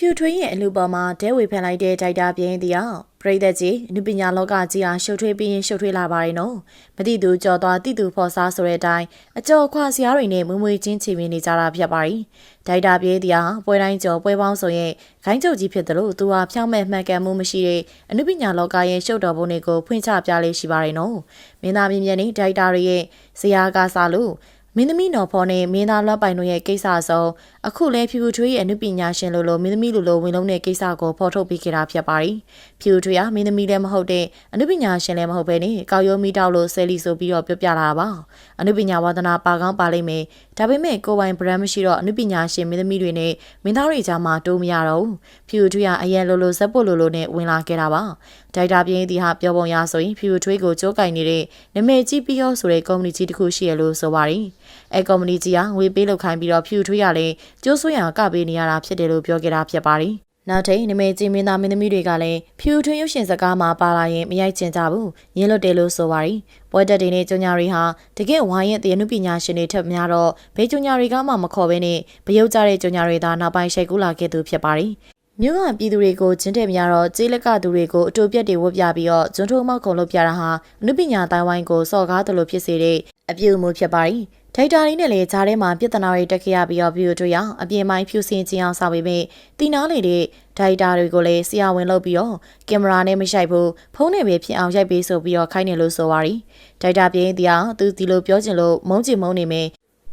ဖြူထွေးရဲ့အလူပေါ်မှာဒဲဝေဖန်လိုက်တဲ့ဒိုက်တာပြင်းတီအောင်ပရိသတ်ကြီးအနုပညာလောကကြီးအားရှုပ်ထွေးပြီးရင်ရှုပ်ထွေးလာပါတယ်နော်မတိသူကြော်သွားတိသူဖော်စားဆိုတဲ့အတိုင်းအကျော်ခွာစရာတွေနဲ့မွေးမွေးချင်းချီမြင်နေကြတာဖြစ်ပါတယ်ဒိုက်တာပြင်းတီအောင်ပွဲတိုင်းကြော်ပွဲပေါင်းဆိုရင်ခိုင်းချုပ်ကြီးဖြစ်တယ်လို့သူဟာဖြောင်းမဲ့မှန်ကန်မှုမရှိတဲ့အနုပညာလောကရဲ့ရှုပ်တော်ပုံတွေကိုဖွင့်ချပြလေးရှိပါတယ်နော်မင်းသားမြင်မြင်နဲ့ဒိုက်တာတွေရဲ့ဇရာကစားလို့ မင်းသမီးနော်ဖော်နဲ့မင်းသားလွှတ်ပိုင်တို့ရဲ့ကိစ္စဆုံးအခုလဲဖြူဖြူထွေးရဲ့အနုပညာရှင်လိုလိုမင်းသမီးလိုလိုဝင်လုံးတဲ့ကိစ္စကိုဖော်ထုတ်ပေးခဲ့တာဖြစ်ပါတယ်။ဖြူထွေးကမင်းသမီးလည်းမဟုတ်တဲ့အနုပညာရှင်လည်းမဟုတ်ပဲနဲ့ကောက်ရိုးမီတောက်လို့ဆယ်လီဆိုပြီးတော့ပြောပြလာတာပါ။အနုပညာဝါသနာပါကောင်းပါလိမ့်မယ်။ ဒါပေမဲ့ကိုပိုင် brand မရှိတော့အနုပညာရှင်မင်းသမီးတွေနဲ့မင်းသားတွေကြားမှာတိုးမရတော့ဘူး။ဖြူထွေးကအရင်လိုလိုဇက်ပုတ်လိုလိုနဲ့ဝင်လာခဲ့တာပါ။ဒိုက်တာပြင်းဒီဟာပြောပုံရဆိုရင်ဖြူထွေးကိုကြိုးကင်နေတဲ့နမဲကြီးပြီးရောဆိုတဲ့ကုမ္ပဏီကြီးတစ်ခုရှိရလို့ဆိုပါတယ်။အဲကုမ္ပဏီကြီးကငွေပေးလောက်ခိုင်းပြီးတော့ဖြူထွေးရလဲကျိုးဆွေးရကပေးနေရတာဖြစ်တယ်လို့ပြောခဲ့တာဖြစ်ပါတယ်။ နောက်ထိန်နမဲကြီးမင်းသားမင်းသမီးတွေကလည်းဖြူထွေးရုပ်ရှင်စကားမှာပါလာရင်မရိုက်ချင်ကြဘူး။ရင်းလွတ်တယ်လို့ဆိုပါတယ်။ပွဲတက်တွေနဲ့ကျုံညာတွေဟာတကယ်ဝိုင်းရဲ့တရနုပညာရှင်တွေထက်များတော့ဘေးကျုံညာတွေကမှမခေါ်ဘဲနဲ့ဗရုပ်ကြတဲ့ကျုံညာတွေသာနောက်ပိုင်းရှိတ်ကူးလာခဲ့သူဖြစ်ပါတယ်။မြို့ကပြည်သူတွေကိုကျင်းတဲ့များတော့ကျေးလက်ကသူတွေကိုအတူပြက်တွေဝတ်ပြပြီးတော့ကျွန်းထုံးမောက်ခုံလုပ်ပြတာဟာအနုပညာတိုင်းဝိုင်းကိုစော်ကားတယ်လို့ဖြစ်စေတဲ့အပြုအမူဖြစ်ပါတ ယ်။ထိုက်တာလေးနဲ့လည်းဂျားထဲမှာပြဿနာတွေတက်ခဲ့ရပြီးတော့ဗီဒီယိုတွေရအပြင်ပိုင်းဖြူစင်ခြင်းအောင်ဆောင်ပေးပေတီနာလေတဲ့ဒိုက်တာတွေကိုလည်းဆရာဝန်လုပ်ပြီးတော့ကင်မရာနဲ့မရိုက်ဘူးဖုန်းနဲ့ပဲဖြစ်အောင်ရိုက်ပေးဆိုပြီးတော့ခိုင်းနေလို့ဆိုပါရီဒိုက်တာပြင်းတရားသူဒီလိုပြောချင်လို့မုန်းချင်မုန်းနေမယ်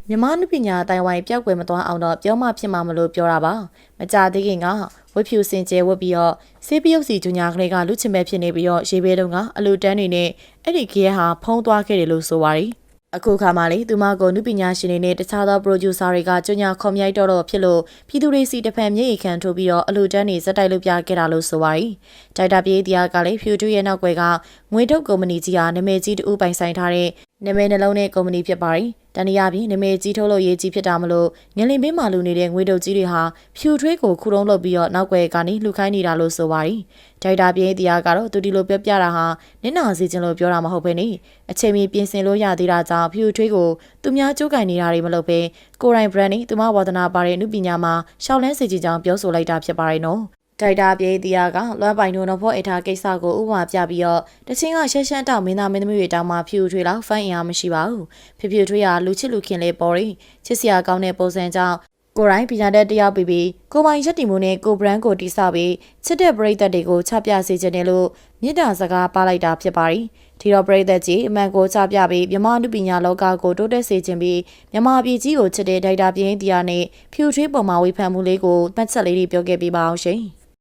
မြမနုပညာအတိုင်းဝိုင်းပျောက်ကွယ်မသွားအောင်တော့ပြောမှဖြစ်မှာမလို့ပြောတာပါမကြသေးခင်ကဝက်ဖြူစင်ကျဲဝက်ပြီးတော့ဆေးပြုတ်စီဂျူညာကလေးကလူချင်မဲ့ဖြစ်နေပြီးတော့ရေဘေးတုံးကအလူတန်းတွေနဲ့အဲ့ဒီကဲဟာဖုံးသွားခဲ့တယ်လို့ဆိုပါရီ အခုခါမှလေသူမကိုနုပညာရှင်တွေနဲ့တခြားသော producer တွေကကြွညာခေါ်မြိုက်တော့တော့ဖြစ်လို့ပြည်သူတွေစီတဖန်မြေအိခံထိုးပြီးတော့အလူတန်းနေဇက်တိုက်လုပ်ပြခဲ့တာလို့ဆိုပါရီဒိုက်တာပြေးတရားကလည်းဖြူတူရဲ့နောက်ွယ်ကငွေထုတ်ကုမ္ပဏီကြီးဟာနာမည်ကြီးတူပိုင်ဆိုင်ထားတဲ့ နာမည်နှလုံးနဲ့ကုမ္ပဏီဖြစ်ပါရီတန်ရရပြီးနာမည်ကြီးထုတ်လို့ရေးကြီးဖြစ်တာမလို့ငလင်ပင်းမာလူနေတဲ့ငွေတုပ်ကြီးတွေဟာဖြူထွေးကိုခုတုံးလုပ်ပြီးတော့နောက်ွယ်ကနေလှူခိုင်းနေတာလို့ဆိုပါရီဒိုက်တာပြေးတရားကတော့သူဒီလိုပြောပြတာဟာနင်းနာစီခြင်းလို့ပြောတာမဟုတ်ဘဲနေအချိန်မီပြင်ဆင်လို့ရသေးတာကြောင့်ဖြူထွေးကိုသူများကြိုးကင်နေတာတွေမလုပ်ဘဲကိုရိုင်း brand နဲ့သူမဝါသနာပါတဲ့အမှုပညာမှာရှောက်လန်းစေချင်ကြောင်းပြောဆိုလိုက်တာဖြစ်ပါရဲ့နော် ဒိုက်တာပြေးတရားကလွမ်းပိုင်တို့တော့ဖို့အထားကိစ္စကိုဥပမာပြပြီးတော့တချင်းကရှက်ရှက်တောက်မင်းသားမင်းသမီးတွေတောင်းမှဖြူထွေးလောက်ဖန်အင်အားမရှိပါဘူးဖြူဖြူထွေးကလူချစ်လူခင်လေးပေါ်ရင်ချစ်စရာကောင်းတဲ့ပုံစံကြောင့်ကိုရိုင်းပညာတတ်တယောက်ပြီးပြီးကိုပိုင်ရက်တီမှုနဲ့ကိုဘရန်ကိုတိဆောက်ပြီးချစ်တဲ့ပရိသတ်တွေကိုချပြစေချင်တယ်လို့မြစ်တာစကားပါလိုက်တာဖြစ်ပါတယ်ဒီတော့ပရိသတ်ကြီးအမှန်ကိုချပြပြီးမြမနုပညာလောကကိုတိုးတက်စေခြင်းပြီးမြမပြည်ကြီးကိုချစ်တဲ့ဒိုက်တာပြင်းတရားနဲ့ဖြူထွေးပုံမှာဝေဖန်မှုလေးကိုမှတ်ချက်လေးတွေပြောခဲ့ပေးပါအောင်ရှင်။